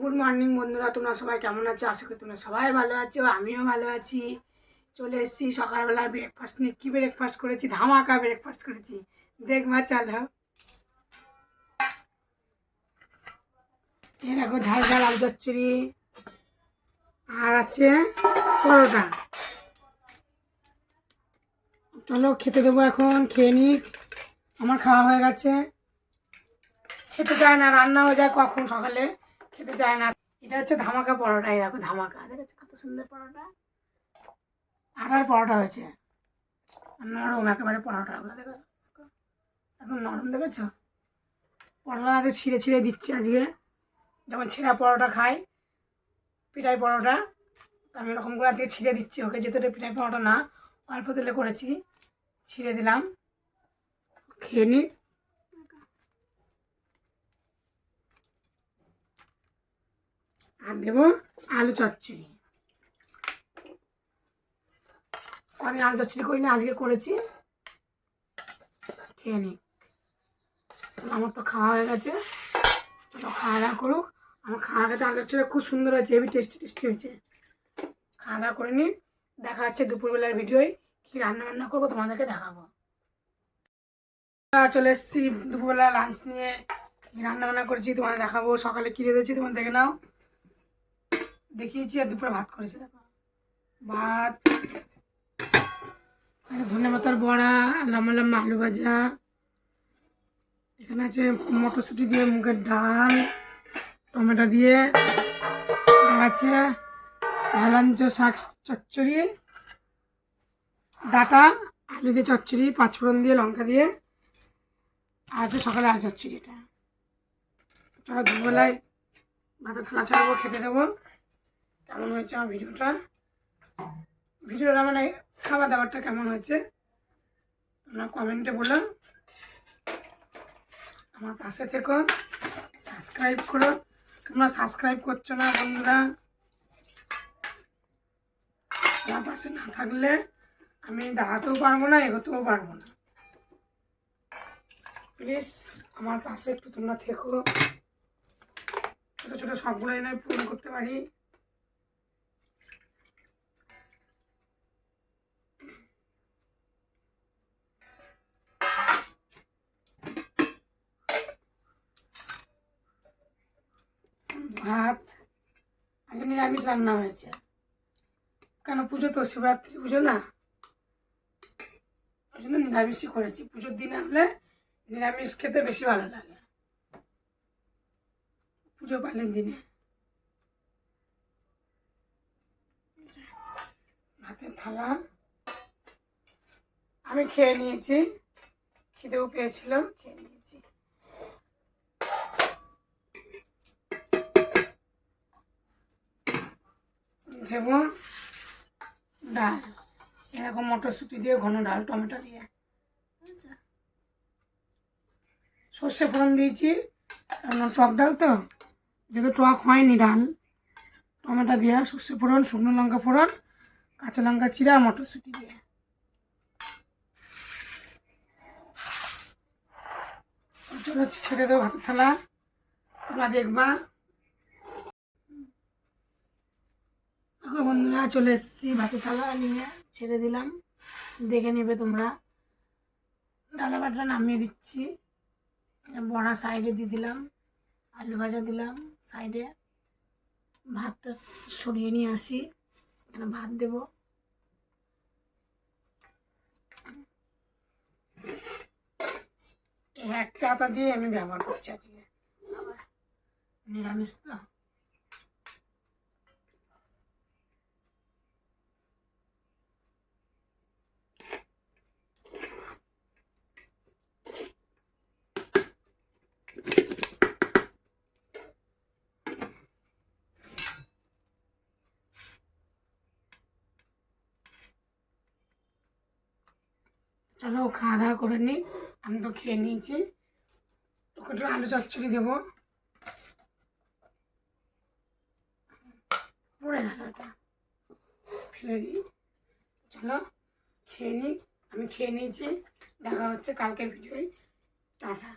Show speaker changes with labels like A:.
A: Good morning বন্ধুরা। তোমরা সবাই কেমন আছো? আশা করি তোমরা সবাই ভালো আছো, আমিও ভালো আছি। চলে এসেছি সকালবেলা ব্রেকফাস্ট নিয়ে। কী ব্রেকফাস্ট করেছি? ধামাকা ব্রেকফাস্ট করেছি। দেখবা চলো। এই দেখো, ঝাল ঝাল আলু আর আছে পরোটা। চলো, খেতে দেবো এখন। খেয়ে নিই আমার খাওয়া হয়ে গেছে। খেতে চায় না রান্না হয়ে যায় কখন সকালে। খেতে চায় না। এটা হচ্ছে ধামাকা পরোটা দেখো ধামাকা। দেখেছ কত সুন্দর পরোটা? আটার পরোটা হয়েছে। নরম, একেবারে পরোটা। পরোটাগুলো দেখো এখন নরম, দেখেছ? পরোটা আজকে ছিঁড়ে ছিঁড়ে দিচ্ছে আজকে। যেমন ছেঁড়া পরোটা খাই পিঠাই পরোটা। আমি এরকম করে আজকে ছিঁড়ে দিচ্ছি। ওকে যেতে পিঠাই পরোটা না, অল্প তেলে করেছি, ছিঁড়ে দিলাম। খেয়ে নিই। আর দেবো আলু চচ্চড়ি। কদিন আলু চচ্চড়ি করি না আজকে করেছি। খেয়ে নিই আমার তো খাওয়া হয়ে গেছে। চলো খাওয়া দাওয়া করুক। আমার খাওয়া গেছে, আলু চচ্চড়ি খুব সুন্দর হয়েছে, হেবি টেস্টি টেস্টি হয়েছে। খাওয়া দাওয়া করে নিই দেখা হচ্ছে দুপুরবেলার ভিডিওয়। কী রান্না বান্না করব তোমাদেরকে দেখাবো। চলে এসেছি দুপুরবেলা লাঞ্চ নিয়ে। রান্না বান্না করেছি তোমাদের দেখাবো। সকালে কী রেঁধেছি তোমার দেখে নাও। দেখিয়েছি আর দুপুরে ভাত করেছি দেখো ভাত ধনে পাতার বড়া লম্বা লম্বা আলু ভাজা। এখানে আছে মটরশুঁটি দিয়ে মুগের ডাল, টমেটো দিয়ে, আর আছে হেলাঞ্চ শাক চচ্চড়ি, ডাটা, আলু দিয়ে চচ্চড়ি, পাঁচফোড়ন দিয়ে লঙ্কা দিয়ে, আর আছে সকালে আলু চচ্চড়ি এটা। চলো দুবেলায় ভাতে থালা ছাড়বো, খেতে দেবো। কেমন হয়েছে আমার ভিডিওটা? ভিডিওটা মানে খাবার দাবারটা কেমন হয়েছে? তোমরা কমেন্টে বলো। আমার পাশে থেকো। সাবস্ক্রাইব করো। তোমরা সাবস্ক্রাইব করছ না বন্ধুরা? আমার পাশে না থাকলে আমি দাঁড়াতেও পারব না, এগোতেও পারব না। প্লিজ আমার পাশে একটু তোমরা থেকো। ছোটো ছোটো সবগুলোই নয়, পূরণ করতে পারি। ভাত, আগে নিরামিষ রান্না হয়েছে। কেন পুজো তো শিবরাত্রি পুজো না? ওই জন্য নিরামিষই করেছি। পুজোর দিনে হলে নিরামিষ খেতে বেশি ভালো লাগে। পুজো পালের দিনে। ভাতের থালা। আমি খেয়ে নিয়েছি। খিদেও পেয়েছিল, খেয়ে নিয়েছি। দেব ডাল। এরকম মটরশুঁটি দিয়ে, ঘন ডাল, টমেটো দিয়ে। সর্ষে ফোড়ন দিয়েছি। কারণ টক ডাল তো। যেহেতু টক হয়নি ডাল, টমেটো দিয়ে সর্ষে ফোড়ন, শুকনো লঙ্কা ফোড়ন, কাঁচা লঙ্কা চিরা মটরশুঁটি দিয়ে। ছেড়ে দেবো ভাতের থালা। তোমরা দেখবা। দেখো বন্ধুরা চলে এসেছি ভাতের থালা নিয়ে, ছেড়ে দিলাম। দেখে নেবে তোমরা। ডালা বাটা নামিয়ে দিচ্ছি। বড়া সাইডে দিয়ে দিলাম, আলু ভাজা দিলাম সাইডে। ভাতটা সরিয়ে নিয়ে আসি। এখানে ভাত দেব। এক চাতা দিয়ে আমি ব্যবহার করছি আজকে। নিরামিষ তো। চলো খাওয়া দাওয়া করে নিই। আমি তো খেয়ে নিয়েছি। তোকে একটু আলু চচ্চড়ি দেবো। পড়ে গেল ফেলে দিই। চলো খেয়ে নিই। আমি খেয়ে নিয়েছি। দেখা হচ্ছে কালকের ভিডিওয়। টাটা।